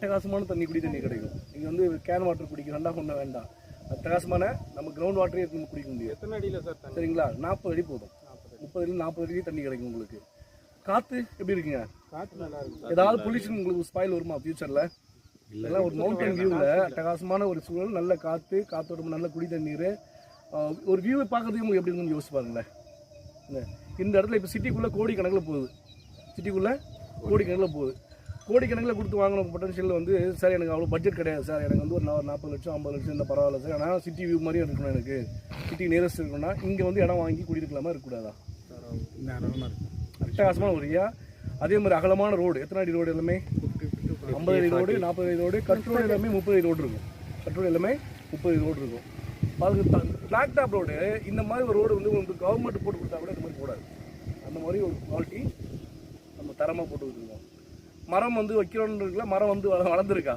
அட்டகாசமான தண்ணி குடி தண்ணி கிடைக்கும். நீங்கள் வந்து கேன் வாட்டர் குடிக்க வேண்டாம் ஒன்றும் வேண்டாம். அட்டகாசமான நம்ம கிரவுண்ட் வாட்டரே நம்ம குடிக்க முடியும் எத்தனை அடியில் சார் சரிங்களா? நாற்பது அடி போதும். முப்பது அடி நாற்பது அடி தண்ணி கிடைக்கும் உங்களுக்கு. காற்று எப்படி இருக்குங்க? காற்று நல்லா இருக்கு ஏதாவது பொல்யூஷன் உங்களுக்கு ஸ்பாயில் வருமா ஃபியூச்சரில் இதெல்லாம் ஒரு மவுண்டன் வியூவில் அட்டகாசமான ஒரு சூழல் நல்ல காற்று காற்றோட நல்ல குடி தண்ணீர். ஒரு வியூவை பார்க்கறதுக்கு உங்களுக்கு எப்படி இருக்குன்னு யோசிச்சு பாருங்களேன்? இந்த இடத்துல இப்போ சிட்டிக்குள்ளே கோடி கணக்கில் போகுது. சிட்டிக்குள்ளே கோடி. கணக்கில் போகுது. கோடிக்கணக்கில் கொடுத்து வாங்கின பொட்டன்ஷியல் வந்து சார் எனக்கு அவ்வளோ பட்ஜெட் கிடையாது சார் எனக்கு வந்து ஒரு நாற்பது லட்சம் ஐம்பது லட்சம் இந்த பரவாயில்ல சார் ஆனால் சிட்டி வியூ மாதிரி இருக்கணும் எனக்கு. சிட்டி நியரஸ்ட் இருக்கணும்னா இங்கே வந்து இடம் வாங்கி குடியிருக்கலாமா இருக்கக்கூடாதா? அட்டகாசமான ஒரு ஏரியா. அதே மாதிரி அகலமான ரோடு எத்தனை அடி ரோடு எல்லாமே? ஐம்பது அடி ரோடு நாற்பது அடி ரோடு கட்ரோடு எல்லாமே முப்பது அடி ரோடு இருக்கும். கட்ரோடு எல்லாமே முப்பது அடி ரோடு இருக்கும். அதுக்கு பிளாக் டாப் ரோடு இந்த மாதிரி ஒரு ரோடு வந்து உங்களுக்கு கவர்மெண்ட் போட்டு கொடுத்தா கூட இந்த மாதிரி போடாது. அந்த மாதிரி ஒரு குவாலிட்டி நம்ம தரமாக போட்டு கொடுத்துருக்கோம். மரம் வந்து வைக்கிறோன்னு இருக்குல்ல மரம் வந்து வள- வளர்ந்துருக்கா?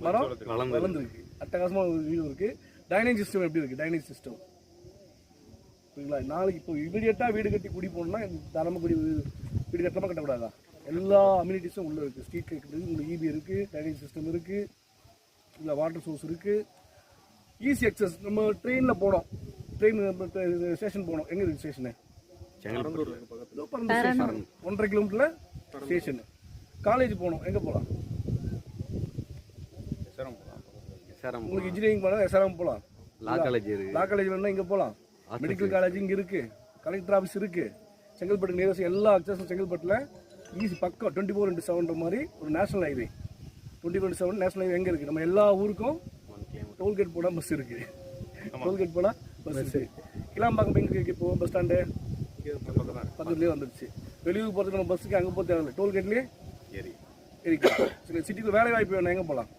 மரம் வளர்ந்துருக்கு. அட்டகாசமாக ஒரு வீடு இருக்கு. டைனிங் சிஸ்டம் எப்படி இருக்கு? டைனிங் சிஸ்டம் புரியுங்களா நாளைக்கு இப்போ இமீடியட்டாக வீடு கட்டி குடி போகணும்னா தரமாக குடி வீடு கட்டமாக கட்டக்கூடாதா? எல்லா அம்யூனிட்டிஸும் உள்ளே இருக்குது ஸ்ட்ரீட் லைட் இருக்குது உங்களுக்கு இபி இருக்குது டைனிங் சிஸ்டம் இருக்குது இல்லை வாட்டர் சோர்ஸ் இருக்குது ஈஸி அக்சஸ் நம்ம ட்ரெயினில் போனோம். ட்ரெயின் ஸ்டேஷன் போனோம். எங்கே இருக்குது ஸ்டேஷனு ஸ்டேஷன் ஒன்றரை கிலோமீட்டரில் ஸ்டேஷனு காலேஜ் போகணும். எங்கே போகலாம் சேரம் உங்களுக்கு இன்ஜினியரிங் போனால் எஸ்ஆர்எம் போகலாம் லா காலேஜ் இருக்கு. லா காலேஜ் வேணா இங்கே போகலாம் மெடிக்கல் காலேஜ் இங்கே இருக்குது கலெக்டர் ஆஃபீஸ் இருக்குது செங்கல்பட்டு நியரஸ்ட் எல்லா அக்சஸும் செங்கல்பட்டில் ஈஸி பக்கம் டுவெண்ட்டி ஃபோர் இன்ட்டு செவன்ற மாதிரி ஒரு national highway twenty four seven national highway எங்கே இருக்குது நம்ம எல்லா ஊருக்கும் டோல்கேட் போனால் பஸ் இருக்குது டோல்கேட் போனால் பஸ் இருக்குது கிளாம்பாக்கம் எங்கே இருக்குது இப்போ பஸ் ஸ்டாண்டு பக்கத்துலேயே வந்துடுச்சு. வெளியூர் போகிறதுக்கு நம்ம பஸ்ஸுக்கு அங்கே போக தேவையில்லை. டோல்கேட்லேயே ஏரி இருக்குது சரி சிட்டிக்குள்ள வேலை வாய்ப்பு வேணும் எங்கே போகலாம்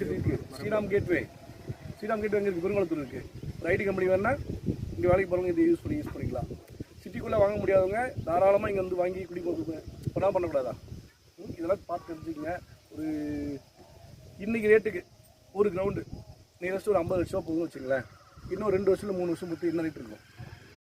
சிட்டி இருக்குது ஸ்ரீராம் கேட்வே ஸ்ரீராம் கேட்வே எங்கே இருக்குது பெருங்குளத்தூர் இருக்குது ஐடி கம்பெனி வேணா இங்கே வேலைக்கு போகிறவங்க இதை யூஸ் பண்ணி யூஸ் பண்ணிக்கலாம். சிட்டிக்குள்ளே வாங்க முடியாதவங்க தாராளமாக இங்கே வந்து வாங்கி குடி போகிறது பண்ணா பண்ணக்கூடாதா? ம், இதெல்லாம் பார்த்து தெரிஞ்சுக்கங்க. ஒரு இன்னைக்கு ரேட்டுக்கு ஒரு கிரவுண்டு நியரஸ்ட் ஒரு ஐம்பது லட்சம் போகுதுன்னு வச்சுங்களேன் இன்னும் ரெண்டு வருஷத்துல மூணு வருஷம் பற்றி என்ன ரேட் இருக்கும்?